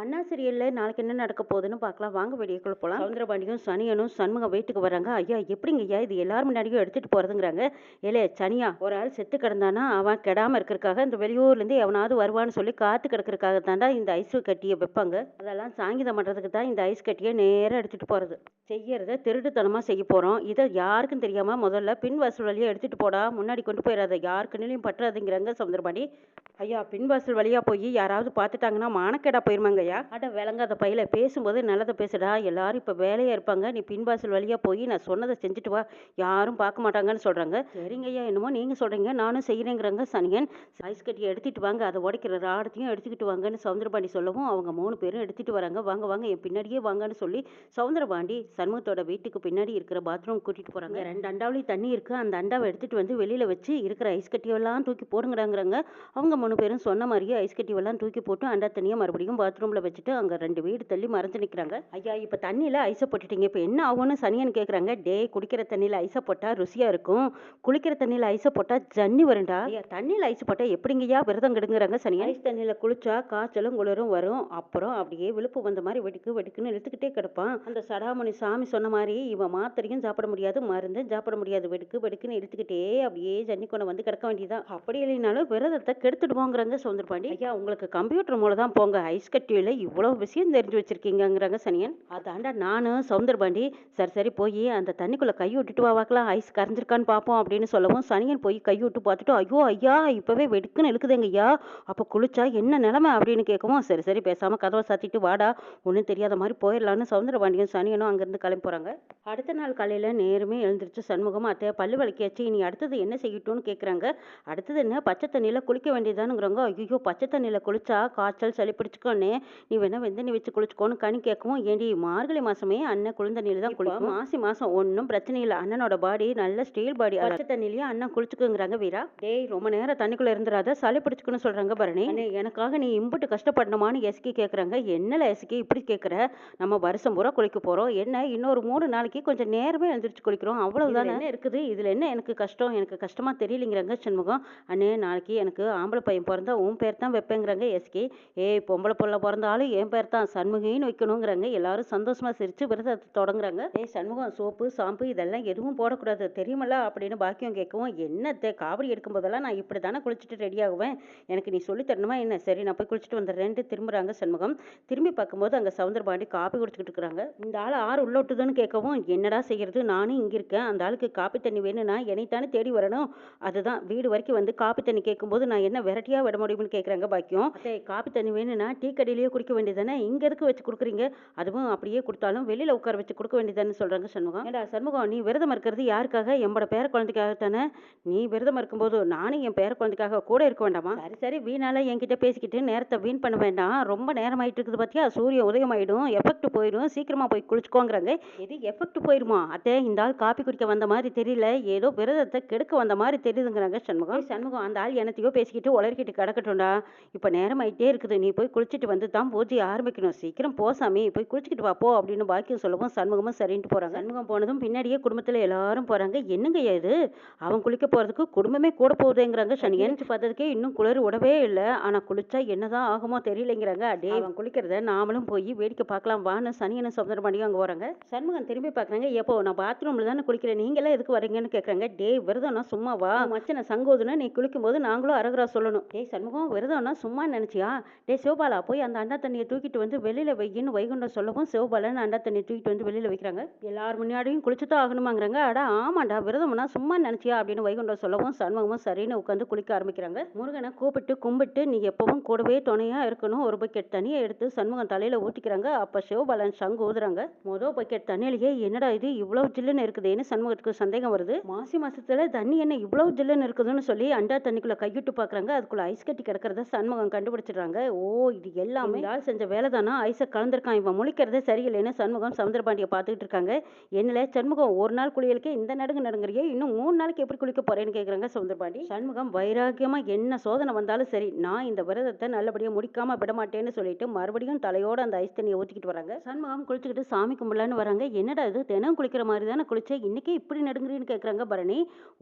அண்ணா சீரியல்ல நாளைக்கு என்ன நடக்க போகுதுன்னு பார்க்கலாம். வாங்க வெளியக்குள்ள போகலாம் சவுந்தரபாண்டியும் சனியனும் சண்முகம் வீட்டுக்கு வராங்க. ஐயா எப்படிங்க ஐயா இது எல்லாரும் முன்னாடியும் எடுத்துட்டு போறதுங்கிறாங்க. ஏலே சனியா ஒரு ஆள் செத்து கிடந்தானா? அவன் கெடாம இருக்கிறதுக்காக இந்த வெளியூர்லேருந்து எவனாவது வருவான்னு சொல்லி காத்து கிடக்கிறதுக்காக தாண்டா இந்த ஐஸ் கட்டியை வைப்பாங்க. அதெல்லாம் சாங்கிதம் பண்ணுறதுக்கு தான் இந்த ஐஸ் கட்டியை நேராக எடுத்துட்டு போகிறது செய்யறத திருட்டுத்தனமாக செய்ய போகிறோம் இதை யாருக்கும் தெரியாமல் முதல்ல பின் வாசல் வழியாக எடுத்துகிட்டு போடா. முன்னாடி கொண்டு போயிடாத யாருக்குன்னு பற்றாதுங்கிறாங்க சவுந்தரபாண்டி. ஐயா பின் வாசல் வழியாக போய் யாராவது பார்த்துட்டாங்கன்னா மானக்கேடா போயிருமாங்க. ஐயா அட விளங்காத பையில பேசும்போது நல்லதை பேசுடா. எல்லாரும் இப்போ வேலையாக இருப்பாங்க. நீ பின் வாசல் வழியாக போய் நான் சொன்னதை செஞ்சுட்டு வா. யாரும் பார்க்க மாட்டாங்கன்னு சொல்கிறாங்க சரிங்க ஐயா என்னமோ நீங்கள் சொல்கிறீங்க நானும் செய்கிறேங்கிறாங்க சனியன். ஐஸ் கட்டியை எடுத்துகிட்டு வாங்க. அதை உடைக்கிற ராடத்தையும் எடுத்துக்கிட்டு வாங்கன்னு சவுந்தரபாண்டி சொல்லவும் அவங்க மூணு பேரும் எடுத்துகிட்டு வராங்க. வாங்க வாங்க என் பின்னாடியே வாங்கன்னு சொல்லி சவுந்தரபாண்டி சண்முகத்தோட வீட்டுக்கு பின்னாடி இருக்கிற பாத்ரூம் கூட்டிகிட்டு போகிறாங்க ரெண்டு அண்டாவிலையும் தண்ணி இருக்குது அந்த அண்டாவை எடுத்துகிட்டு வந்து வெளியில் வச்சு இருக்கிற ஐஸ் கட்டியெல்லாம் தூக்கி போடுங்கடாங்கிறாங்க. அவங்க மூணு பேரும் சொன்ன மாதிரியே ஐஸ் கட்டியெல்லாம் தூக்கி போட்டு அண்டா தண்ணியை மறுபடியும் பாத்ரூமில் வச்சுட்டு அங்கே ரெண்டு வீடு தள்ளி மறைஞ்சு நிற்கிறாங்க ஐயா இப்போ தண்ணியில் ஐஸை போட்டுட்டீங்க. இப்போ என்ன ஆகும்னு சனியன் கேட்குறாங்க டே குடிக்கிற தண்ணியில் ஐஸை போட்டால் ருசியாக இருக்கும். குளிக்கிற தண்ணியில் ஐஸை போட்டால் ஜன்னி வருண்டா ஐயா தண்ணியில் ஐஸ் போட்டால் எப்படிங்கய்யா விரதம் கெடுங்கிறாங்க சனியன்? ஐஸ் தண்ணியில் குளிச்சா காய்ச்சலும் குளிரும் வரும். அப்புறம் அப்படியே விழுப்பு வந்த மாதிரி வெடிக்கு வெடிக்குன்னு இழுத்துக்கிட்டே கிடப்பான். அந்த சடாமணி சாமி சொன்ன மாதிரி இவன் மாத்திரையும் சாப்பிட முடியாது மருந்தும் சாப்பிட முடியாது. வெடுக்கு வெடுக்குன்னு இழுத்துக்கிட்டே அப்படியே ஜன்னி கொண்டு வந்து கிடக்க வேண்டியதான் அப்படி இல்லைனாலும் விரதத்தை கெடுத்துடுவோங்கிறாங்க சவுந்தரபாண்டி ஐயா உங்களுக்கு கம்ப்யூட்டர் மூலம் தான் போங்க. ஐஸ் கட்டியில் இவ்வளோ விஷயம் தெரிஞ்சு வச்சுருக்கீங்கங்கிறாங்க சனியன். அதாண்டா நானும் சவுந்தரபாண்டி சரி சரி போய் அந்த தண்ணிக்குள்ளே கை விட்டுட்டு வா ஐஸ் கரைஞ்சிருக்கான்னு பார்ப்போம் அப்படின்னு சொல்லவும் சனியன் போய் கை விட்டு பார்த்துட்டு ஐயோ ஐயா இப்போவே வெடுக்குன்னு இழுக்குதுங்க ஐயா. அப்போ குளிச்சா என்ன நிலமை? அப்படின்னு கேட்கவும் சரி சரி பேசாமல் கதவை சாத்திட்டு வாடா. ஒன்றும் தெரியாத மாதிரி போயிடலான்னு சவுந்தரபாண்டியும் சனியனும் அங்கேருந்து கிளம்பி போகிறாங்க அடுத்த நாள் காலையில் நேருமே எழுந்திரிச்சு சண்முகம் அத்தை பல்லு வலிக்காச்சு. இனி அடுத்தது என்ன செய்யட்டும்னு கேட்குறாங்க அடுத்தது என்ன? பச்சை தண்ணியில் குளிக்க வேண்டியதானுங்கிறாங்க ஐயோ பச்சை தண்ணியில் குளிச்சா காய்ச்சல் சளி பிடிச்சிக்கோன்னு நீ வேணா வெந்தண்ணி வச்சு குளிச்சுக்கோன்னு கனி கேட்கவும் ஏண்டி மார்கழி மாசமே அண்ணன் குளிர்ந்த தண்ணியில் தான் குளிக்கும். மாசி மாசம் ஒன்றும் பிரச்சனை இல்லை. அண்ணனோட பாடி நல்ல ஸ்டீல் பாடி பச்சை தண்ணிலேயே அண்ணன் குளிச்சுக்குங்கிறாங்க வீரா. டேய் ரொம்ப நேரம் தண்ணிக்குள்ள இருந்துடாத சளி பிடிச்சுக்குன்னு சொல்றாங்க பரணி. எனக்காக நீ இம்புட்டு கஷ்டப்படணுமான்னு எஸ்கி கேட்குறாங்க என்னல எஸ்கி இப்படி கேட்குற நம்ம வருஷம் பூரா குளிக்க போறோம். என்ன இன்னொரு மூணு நாளைக்கு கொஞ்சம் நேரமே எழுந்திரிச்சு குளிக்கிறோம். அவ்வளவுதானே? என்ன இருக்குது? இதுல என்ன எனக்கு கஷ்டம்? எனக்கு கஷ்டமா தெரியலைங்கிறாங்க சண்முகம். அண்ணே நாளைக்கு எனக்கு ஆம்பளை பையன் பிறந்தா உன் பேர் தான் வைப்பேங்கிறாங்க எஸ்கி. ஏய் பொம்பளை புள்ள பிறந்தாலும் என் பேர் தான் சண்முகின்னு வைக்கணுங்கிறாங்க. எல்லாரும் சந்தோஷமா சிரிச்சு விரதத்தை தொடங்குறாங்க. ஏய் சண்முகம் சோப்பு ஷாம்பு இதெல்லாம் எதுவும் போடக்கூடாது. தெரியுமல்ல அப்படின்னு பாக்கியம் கேட்கவும் என்னத்தை காவடி எடுக்கும் போதெல்லாம் நான் இப்படி தானே குளிச்சுட்டு ரெடி ஆகுவேன்? எனக்கு நீ சொல்லி தரணுமா என்ன? சரி நான் போய் குளிச்சுட்டு வந்துடுறேன்ட்டு திரும்புறாங்க சண்முகம். திரும்பி பார்க்கும்போது அங்கே சவுந்தரபாண்டி காப்பி குடிச்சுக்கிட்டு இருக்கிறாங்க. இந்த ஆள் ஆறு உள்ள விட்டுதுன்னு கேட்கவும் என்னடா செய்யறது? நானும் இங்கே இருக்கேன். அந்த ஆளுக்கு காப்பி தண்ணி வேணும்னா என்னைத்தானே தேடி வரணும்? அதுதான் வீடு வரைக்கும் வந்து காப்பி தண்ணி கேட்கும்போது நான் என்ன வெரைட்டியாக விட முடியும்னு கேட்குறாங்க பாக்கியம். காப்பி தண்ணி வேணும்னா டீ கடையிலேயே குடிக்க வேண்டியதானே இங்கே எதுக்கு வச்சு கொடுக்குறீங்க? அதுவும் அப்படியே கொடுத்தாலும் வெளியில் உட்கார வச்சு கொடுக்க வேண்டியதானே சொல்கிறாங்க சண்முகம். ஏடா சண்முகம் நீ விரதம் இருக்கிறது யாருக்காக? என்னோட பேர குழந்தைக்காக தானே நீ விரதம் இருக்கும்போது நானும் என் பேர குழந்தைக்காக கூட இருக்க வேண்டாமா? சரி சரி வீணால என்கிட்ட பேசிக்கிட்டு நேரத்தை வீண் பண்ண வேண்டாம். ரொம்ப நேரம் ஆயிட்டு இருக்குது பார்த்தியா சூரியன் உதயம் ஆயிடும் எஃபெக்ட் போயிடும். சீக்கிரமா போய் குளிச்சுக்கோங்கிறாங்க. இது எஃபெக்ட் போயிருமா? அத்தை இந்த ஆள் காப்பி குடிக்க வந்த மாதிரி தெரியல. ஏதோ விரதத்தை கெடுக்க வந்த மாதிரி தெரியுதுங்கிறாங்க சண்முகம். சண்முகம் அந்த ஆள் என்னத்தையோ பேசிக்கிட்டு உளறிக்கிட்டு கிடக்கட்டும்டா. இப்போ நேரம் ஆயிட்டே இருக்குது. நீ போய் குளிச்சுட்டு வந்து தான் பூஜை ஆரம்பிக்கணும். சீக்கிரம் போ சாமி போய் குளிச்சுக்கிட்டு வா போ அப்படின்னு பாக்கியம் சொல்லவும் சண்முகமும் சரின்ட்டு போறாங்க. சண்முகம் போனதும் பின்னாடியே குடும்பத்துல எல்லாரும் போறாங்க. என்னங்க இது? அவன் குளிக்க போறதுக்கு குடும்பமே கூட போகுதுங்கிறாங்க சனியன் பார்த்ததுக்கே இன்னும் குளிர் விடவே இல்லை. ஆனா குளிச்சா என்னதான் ஆகுமோ தெரியலைங்கிறாங்க. அடே அவன் குளிக்கிறத நாமளும் போய் வேடிக்கை பார்க்கலாம் வான்னு சனியனும் சுந்தரபாண்டியும் அங்கே வராங்க சண்முகம் திரும்பி பார்க்குறாங்க எப்போ நான் பாத்ரூமில் தானே குளிக்கிறேன். நீங்களே எதுக்கு வரீங்கன்னு கேட்குறாங்க டே விரதம்னா சும்மா வா. மச்சனை சங்கோதுனா நீ குளிக்கும்போது நாங்களும் அரகுரா சொல்லணும். டேய் சண்முகம் விரதம்னா சும்மா நினச்சியா? டே சிவபாலா போய் அந்த அண்டா தண்ணியை தூக்கிட்டு வந்து வெளியில் வையின்னு வைகுண்டம் சொல்லவும் சிவபாலன் அண்டா தண்ணியை தூக்கிட்டு வந்து வெளியில் வைக்கிறாங்க. எல்லார் முன்னாடியும் குளிச்சு தான் ஆகணுமாங்கிறாங்க. அடா ஆமாண்டா விரதம்னா சும்மா நினச்சியா அப்படின்னு வைகுண்டம் சொல்லவும் சண்முகமும் சரின்னு உட்காந்து குளிக்க ஆரம்பிக்கிறாங்க. முருகனை கூப்பிட்டு கும்பிட்டு நீ எப்பவும் கூடவே துணையா இருக்கணும். ஒரு பக்கெட் தண்ணியை எடுத்து சண்முகம் தலையில ஊற்றிக்கிறாங்க அப்ப சிவபாலன் சங்கு ஊதுறாங்க. மொதல் பக்கெட் தண்ணியிலேயே என்னடா இது இவ்வளவு ஜில்லுன்னு இருக்குதுன்னு சண்முகத்துக்கு சந்தேகம் வருது. மாசி மாசத்துல தண்ணி என்ன இவ்வளவு ஜில்லுன்னு இருக்குதுன்னு சொல்லி அண்டா தண்ணிக்குள்ள கையிட்டு பாக்குறாங்க. அதுக்குள்ள ஐஸ் கட்டி கிடக்கிறத சண்முகம் கண்டுபிடிச்சிடுறாங்க. ஓ இது எல்லாமே இந்த ஆள் செஞ்ச வேலை தானா ஐஸை கலந்துருக்கான். இவன் முழிக்கிறதே சரியில்லைன்னு சண்முகம் சமுத்திரபாண்டியை பார்த்துக்கிட்டு இருக்காங்க என்னல சண்முகம் ஒரு நாள் குளியலுக்கே இந்த நடுங்கு நடுங்குறியே? இன்னும் மூணு நாளைக்கு எப்படி குளிக்க போறேன்னு கேக்குறாங்க சமுத்திரபாண்டி. சண்முகம் வைராக்கியமா என்ன சோதனை வந்தாலும் சரி நான் இந்த விரதத்தை நல்லபடியா முடிக்காம விட மாட்டேன்னு சொல்லிட்டு மறுபடியும் தலையோட அந்த ஐஸ் தண்ணியை ஊத்திக்கிட்டு வராங்க. சண்முகம் குளிச்சுக்கிட்டு சாமி கும்பிடலான்னு வராங்க. என்னடா இது? தினம் குளிக்கிற மாதிரி தானே குளிச்சேன் இன்னைக்கே இப்படி நடுங்குறீன்னு கேக்குறாங்க பரணி.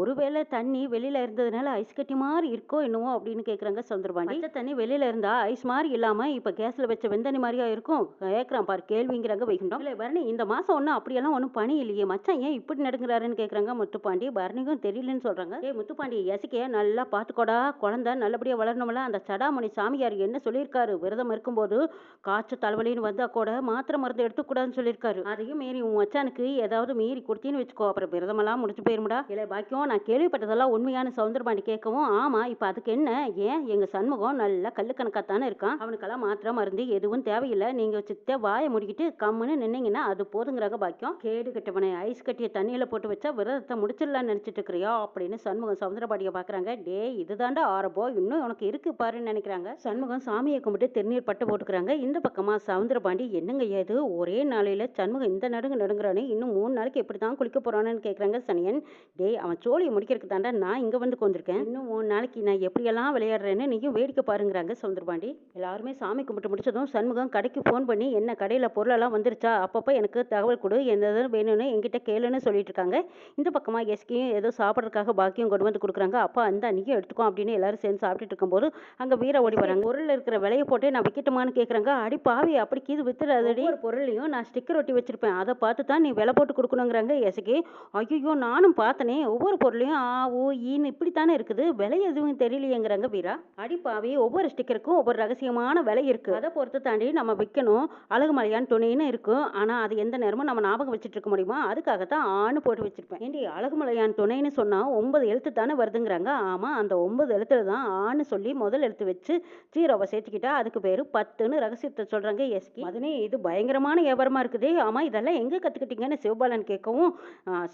ஒருவேளை தண்ணி வெளியில இருந்ததுனால ஐஸ் கட்டி மாதிரி இருக்கோ என்னவோ அப்படின்னு கேட்குறாங்க சவுந்தரபாண்டி பச்சை தண்ணி வெளியில இருந்தா ஐஸ் மாதிரி இல்லாம இப்ப கேஸில் வச்ச வெந்தனி மாதிரியா இருக்கும். கேட்குறான் பாரு கேள்விங்கிறாங்க வைகுண்டம். இல்லை பரணி இந்த மாதம் ஒன்றும் அப்படியெல்லாம் ஒன்றும் பணி இல்லையே. மச்சான் ஏன் இப்படி நடக்கிறாருன்னு கேட்குறாங்க முத்துப்பாண்டி. பரணிக்கும் தெரியலன்னு சொல்கிறாங்க ஏ முத்துப்பாண்டி எசிக்கைய நல்லா பார்த்துக்கோடா. குழந்தை நல்லபடியாக வளரணும்ல. அந்த சடாமணி சாமியார் என்ன சொல்லியிருக்காரு? விரதம் இருக்கும்போது காய்ச்சல் தலைவலின்னு வந்தால் கூட மாத்திரை மருந்து எடுத்துக்கூடாதுன்னு சொல்லியிருக்காரு. அதையும் மீறி உன் மச்சானுக்கு ஏதாவது மீறி கொடுத்தீன்னு வச்சுக்கோ. அப்புறம் விரதமெல்லாம் முடிச்சு போயிருமுடா. இல்லை பாக்கியம் நான் கேள்விப்பட்டதெல்லாம் உண்மையான சவுந்தரபாண்டி கேட்கவும் ஆமாம் இப்போ அதுக்கு என்ன? ஏன்? எங்கள் சண்முகம் நல்லா கல்லு தானே இருக்கான். அவனுக்கெல்லாம் மாத்திரை மருந்து எதுவும் தேவையில்லை. நீங்கள் சித்த வாயை முடிக்கிட்டு கம்முன்னு நின்னீங்கன்னா அது போதுங்கிறாங்க பாக்கியம். கேடு கட்டவனை ஐஸ் கட்டிய தண்ணியில் போட்டு வச்சா விரதத்தை முடிச்சிடலாம்னு நினச்சிட்டு இருக்கிறியா அப்படின்னு சண்முகம் சவுந்தரபாடியை பார்க்குறாங்க டே இதுதாண்டா ஆரம்பம். இன்னும் உனக்கு இருக்கு பாருன்னு நினைக்கிறாங்க. சண்முகம் சாமியை கும்பிட்டு திருநீர் பட்டு போட்டுக்கிறாங்க. இந்த பக்கமாக சவுந்தரபாண்டி என்னங்க ஏது ஒரே நாளையில் சண்முகம் இந்த நடுங்க நடுங்குறானே. இன்னும் மூணு நாளைக்கு எப்படி தான் குளிக்க போறானு கேட்குறாங்க சனியன். டே அவன் சோழியை முடிக்கிறதுக்கு தாண்டா நான் இங்கே வந்து கொண்டிருக்கேன் இன்னும் மூணு நாளைக்கு நான் எப்படியெல்லாம் விளையாடுறேன்னு நீயும் வேடிக்கை பாருங்கிறாங்க சவுந்தரபாண்டி. எல்லாருமே சாமி கும்பிட்டு முடிச்சதும் சண்முகம் கடைக்கு ஃபோன் பண்ணி என்ன கடையில் பொருளெல்லாம் வந்துருச்சா? அப்பப்போ எனக்கு தகவல் கொடு. என்னது வேணும்னு என்கிட்ட கேளுன்னு சொல்லிட்டு இருக்காங்க இந்த பக்கமாக எஸ்கியும் ஏதோ சாப்பிட்றதுக்காக பாக்கியம் கொண்டு வந்து கொடுக்குறாங்க. அப்பா அந்த அன்னைக்கு எடுத்துக்கோ அப்படின்னு எல்லாரும் சேர்ந்து சாப்பிட்டுட்டு இருக்கும்போது அங்கே வீர ஓடி வராங்க. பொருளில் இருக்கிற விலையை போட்டு நான் விற்கட்டுமான்னு கேட்குறாங்க அடி பாவி அப்படி கீது வித்துறாதடி. ஒரு பொருளையும் நான் ஸ்டிக்கர் ஒட்டி வச்சிருப்பேன். அதை பார்த்து தான் நீ விலை போட்டு கொடுக்கணுங்கிறாங்க எசகி ஐயோ நானும் பார்த்தனே. ஒவ்வொரு பொருளையும் ஆ ஓ ஈன்னு இப்படித்தானே இருக்குது. விலை எதுவும் தெரியலையேங்கிறாங்க வீரா. அடி பாவி ஒவ்வொரு ஸ்டிக்கருக்கும் ஒவ்வொரு ரகசியமான விலை இருக்கு. அதை பொறுத்து தாண்டி நம்ம விற்கணும் அழகு மலையான் துணைன்னு இருக்கும் ஆனா அது எந்த நேரமும் நம்ம ஞாபகம் வச்சுட்டு இருக்க முடியுமா? அதுக்காகத்தான் ஆணு போட்டு வச்சிருப்பேன். ஏண்டி அழகு மலையான் துணைன்னு சொன்னா ஒன்பது எழுத்து தானே வருதுங்கிறாங்க. ஆமா அந்த ஒன்பது எழுத்துல தான் ஆணு சொல்லி முதல் எழுத்து வச்சு ஜீரோவை சேர்த்துக்கிட்டா அதுக்கு பேரு பத்துன்னு ரகசியத்தை சொல்றாங்க எஸ்கி மதனே இது பயங்கரமான வியாபாரமா இருக்குதே. ஆமா இதெல்லாம் எங்க கத்துக்கிட்டீங்கன்னு சிவபாலன் கேட்கவும்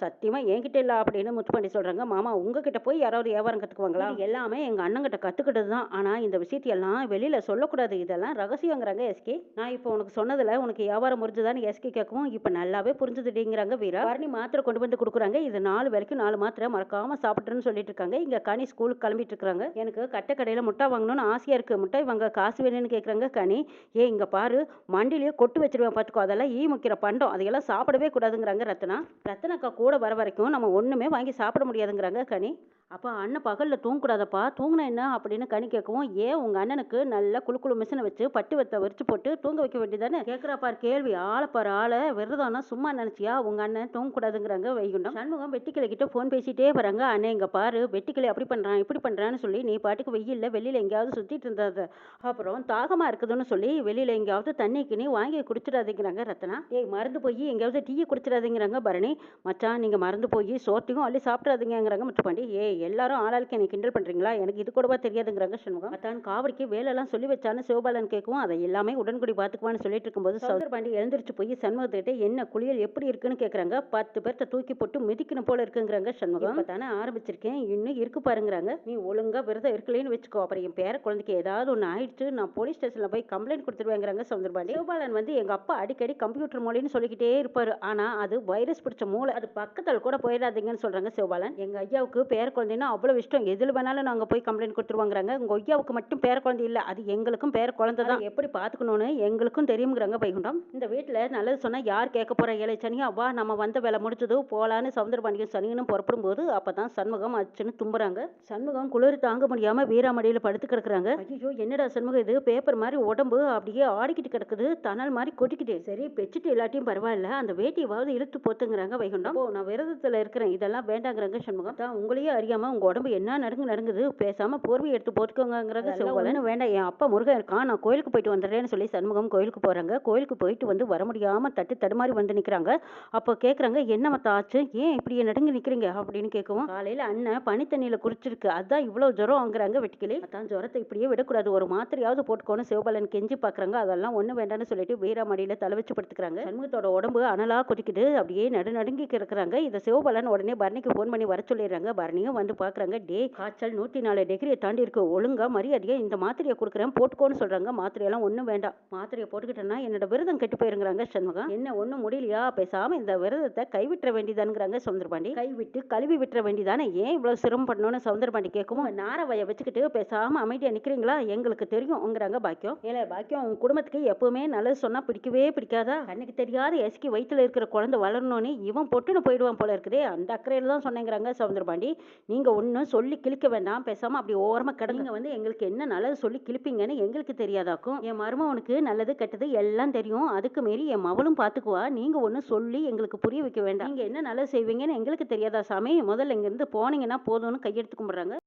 சத்தியமாக சத்தியமா என்கிட்ட இல்ல அப்படின்னு முத்துப்பாண்டி சொல்றாங்க. மாமா உங்ககிட்ட போய் யாராவது வியாபாரம் கத்துக்குவாங்களா? எல்லாமே எங்க அண்ணங்கிட்ட கத்துக்கிட்டது தான் ஆனா இந்த விஷயத்தையெல்லாம் வெளியில சொல்லக்கூடாது. இதெல்லாம் ரகசியங்கிறாங்க எஸ்கே நான் இப்போ உனக்கு சொன்னதில் உனக்கு வியாபாரம் முடிஞ்சதான்னு எஸ்கே கேட்கவும் இப்போ நல்லாவே புரிஞ்சுதுடிங்கிறாங்க வீரா. பரணி மாத்திரை கொண்டு வந்து கொடுக்குறாங்க. இது நாலு வரைக்கும் நாலு மாத்திரை மறக்காம சாப்பிட்றேன்னு சொல்லிட்டு இருக்காங்க. இங்கே கனி ஸ்கூலுக்கு கிளம்பிட்டு இருக்காங்க. எனக்கு கட்டை கடையில் முட்டை வாங்கணும்னு ஆசையாக இருக்குது முட்டை வாங்க காசு வேணும்னு கேட்குறாங்க கனி. ஏ இங்கே பாரு மண்டிலேயே கொட்டு வச்சிருவேன் பார்த்துக்கோ அதெல்லாம் ஈ முக்கிற பண்டம். அதையெல்லாம் சாப்பிடவே கூடாதுங்கிறாங்க ரத்னா. ரத்னாக்கா கூட வர வரைக்கும் நம்ம ஒன்றுமே வாங்கி சாப்பிட முடியாதுங்கிறாங்க கனி. அப்போ அண்ணன் பகலில் தூங்கக்கூடாதப்பா. தூங்கினா என்ன? அப்படின்னு கனி கேட்கவும் ஏன் உங்கள் அண்ணனுக்கு நல்ல குளு குளு மிஷினை வச்சு பட்டு வத்த வரிச்சு போட்டு தூங்க வைக்க வேண்டியதானே? கேட்குறா கேள்வி. ஆளை ஆளை விரதம்னா சும்மா நினச்சியா? உங்கள் அண்ணன் தூங்கக்கூடாதுங்கிறாங்க வைகுண்டம். சண்முகம் வெட்டிக்கிளை கிட்ட ஃபோன் பேசிகிட்டே வராங்க. அண்ணன் இங்கே பாரு வெட்டிக்கிளை அப்படி பண்ணுறான் இப்படி பண்ணுறான்னு சொல்லி நீ பாட்டுக்கு வெயில்ல வெளியில் எங்கேயாவது சுற்றிட்டு இருந்தது. அப்புறம் தாகமாக இருக்குதுன்னு சொல்லி வெளியில் எங்கேயாவது தண்ணி கிணி வாங்கி குடிச்சிடாதீங்கிறாங்க ரத்னா ஏய் மறந்து போய் எங்கேயாவது டீயை குடிச்சிடாதீங்கிறாங்க பரணி. மச்சான் நீங்கள் மறந்து போய் சோத்தையும் அள்ளி சாப்பிட்றாதீங்கிறாங்க முத்துப்பாண்டி. ஏய் எல்லாரும் ஆளாளுக்கு என்னை கிண்டல் பண்றீங்களா? எனக்கு இது கூடவா தெரியாதுங்கிறாங்க சண்முகம். மத்தான் காவடிக்கு வேலையெல்லாம் சொல்லி வச்சான்னு சிவபாலன் கேட்கவும் அதை எல்லாமே உடன்குடி பார்த்துக்குவான்னு சொல்லிட்டு இருக்கும்போது சௌதர் பாண்டி எழுந்திரிச்சு போய் சண்முகத்துக்கிட்ட என்ன குளியல் எப்படி இருக்குன்னு கேட்குறாங்க பத்து பேர்த்த தூக்கி போட்டு மிதிக்கணும் போல இருக்குங்கிறாங்க சண்முகம். தானே ஆரம்பிச்சிருக்கேன் இன்னும் இருக்கு பாருங்கிறாங்க நீ ஒழுங்கா விரதம் இருக்கலைன்னு வச்சுக்கோ. அப்புறம் என் பேர குழந்தைக்கு ஏதாவது ஒன்று ஆயிடுச்சு நான் போலீஸ் ஸ்டேஷன்ல போய் கம்ப்ளைண்ட் கொடுத்துருவேங்கிறாங்க சௌந்தர் பாண்டி சிவபாலன் வந்து எங்க அப்பா அடிக்கடி கம்ப்யூட்டர் மூலைன்னு சொல்லிக்கிட்டே இருப்பாரு. ஆனா அது வைரஸ் பிடிச்ச மூளை. அது பக்கத்தில் கூட போயிடாதீங்கன்னு சொல்றாங்க சிவபாலன். எங்க ஐயாவுக்கு பேர அப்படின்னா அவ்வளோ இஷ்டம். எதில் வேணாலும் நாங்கள் போய் கம்ப்ளைண்ட் கொடுத்துருவாங்கிறாங்க. உங்க மட்டும் பேர குழந்தை இல்லை. அது எங்களுக்கும் பேர குழந்தை தான். எப்படி பார்த்துக்கணும்னு எங்களுக்கும் தெரியுங்கிறாங்க வைகுண்டம் இந்த வீட்டில் நல்லது சொன்னால் யார் கேட்க போகிற ஏழை சனியா வா நம்ம வந்த வேலை முடிச்சது போகலான்னு சவுந்தரபாண்டியும் சனியனும் புறப்படும் போது அப்பதான் சண்முகம் அச்சுன்னு தும்புறாங்க. சண்முகம் குளிர் தாங்க முடியாமல் வீராமடியில் படுத்து கிடக்குறாங்க. ஐயோ என்னடா சண்முகம் இது? பேப்பர் மாதிரி உடம்பு அப்படியே ஆடிக்கிட்டு கிடக்குது. தணல் மாதிரி கொட்டிக்கிட்டு. சரி பெச்சிட்டு எல்லாத்தையும் பரவாயில்ல. அந்த வேட்டியாவது இழுத்து போத்துங்கிறாங்க வைகுண்டம் ஓ நான் விரதத்தில் இருக்கிறேன். இதெல்லாம் வேண்டாங்கிறாங்க சண்முகம். தான் உங்களையே அறியாம உங்க உடம்பு என்ன நடுங்கு நடுங்குது பேசாம போர்வை எடுத்து போட்டுக்கோங்கிறாங்க சிவபாலன் வேண்டாம். என் அப்பா முருகன் இருக்கான். நான் கோயிலுக்கு போயிட்டு வந்துடுறேன்னு சொல்லி சண்முகம் கோயிலுக்கு போறாங்க. கோயிலுக்கு போயிட்டு வந்து வர முடியாம தட்டு தடுமாறி வந்து நிக்கிறாங்க. அப்போ கேக்குறாங்க என்ன மத்த ஆச்சு? ஏன் இப்படி நடுங்கி நிக்கிறீங்க? அப்படின்னு கேட்கவும் காலையில அண்ணன் பனி தண்ணியில குடிச்சிருக்கு அதான் இவ்வளவு ஜுரம்ங்கிறாங்க வெட்டிக்கிளி. அதான் ஜுரத்தை இப்படியே விடக்கூடாது. ஒரு மாத்திரையாவது போட்டுக்கோன்னு சிவபாலன் கெஞ்சி பாக்குறாங்க. அதெல்லாம் ஒண்ணு வேண்டாம்னு சொல்லிட்டு வீராமடியில தலை வச்சு படுத்துக்கிறாங்க. சண்முகத்தோட உடம்பு அனலா கொதிக்குது. அப்படியே நடு நடுங்கி கிடக்குறாங்க. இதை சிவபாலன் உடனே பரணிக்கு ஃபோன் பண்ணி வர சொல்லிடுறாங்க. பரணியும் வந்து பார்க்குறாங்க டே காய்ச்சல் நூற்றி நாலு டிகிரியை தாண்டி இருக்கு. ஒழுங்கா மரியாதையை இந்த மாத்திரையை கொடுக்குறேன் போட்டுக்கோன்னு சொல்றாங்க. மாத்திரையெல்லாம் ஒன்றும் வேண்டாம். மாத்திரையை போட்டுக்கிட்டேன்னா என்னோட விரதம் கெட்டு போயிருங்கிறாங்க சண்முகம். என்ன ஒன்றும் முடியலையா? பேசாமல் இந்த விரதத்தை கைவிட்டுற வேண்டியதானுங்கிறாங்க சவுந்தரபாண்டி. கைவிட்டு கழுவி விட்டுற வேண்டியதானே? ஏன் இவ்வளோ சிரமம் பண்ணணும்னு சவுந்தரபாண்டி கேட்கவும் நாரவையை வச்சுக்கிட்டு பேசாமல் அமைதியாக நிற்கிறீங்களா எங்களுக்கு தெரியும்ங்கிறாங்க பாக்கியம். ஏழை பாக்கியம் உன் குடும்பத்துக்கு எப்பவுமே நல்லது சொன்னால் பிடிக்கவே பிடிக்காதா? கண்ணுக்கு தெரியாத எஸ்கி வயிற்றுல இருக்கிற குழந்தை வளரணும்னு இவன் பொட்டுன்னு போயிடுவான் போல இருக்குதே. அந்த அக்கறையில் தான் சொன்னேங்கிறாங்க சவுந்தரபாண்டி. நீங்கள் ஒன்றும் சொல்லி கிழிக்க வேண்டாம். பேசாமல் அப்படி ஓரமாக கிடங்க வந்து எங்களுக்கு என்ன நல்லது சொல்லி கிழிப்பீங்கன்னு எங்களுக்கு தெரியாதாக்கும். என் மருமவனுக்கு நல்லது கெட்டது எல்லாம் தெரியும். அதுக்கு மீறி என் மவளும் பார்த்துக்குவா நீங்கள் ஒன்றும் சொல்லி எங்களுக்கு புரிய வைக்க வேண்டாம். நீங்கள் என்ன நல்லது செய்வீங்கன்னு எங்களுக்கு தெரியாதா சாமி? முதல்ல இங்கேருந்து போனீங்கன்னா போதும்னு கையெடுத்து கும்பிட்றாங்க.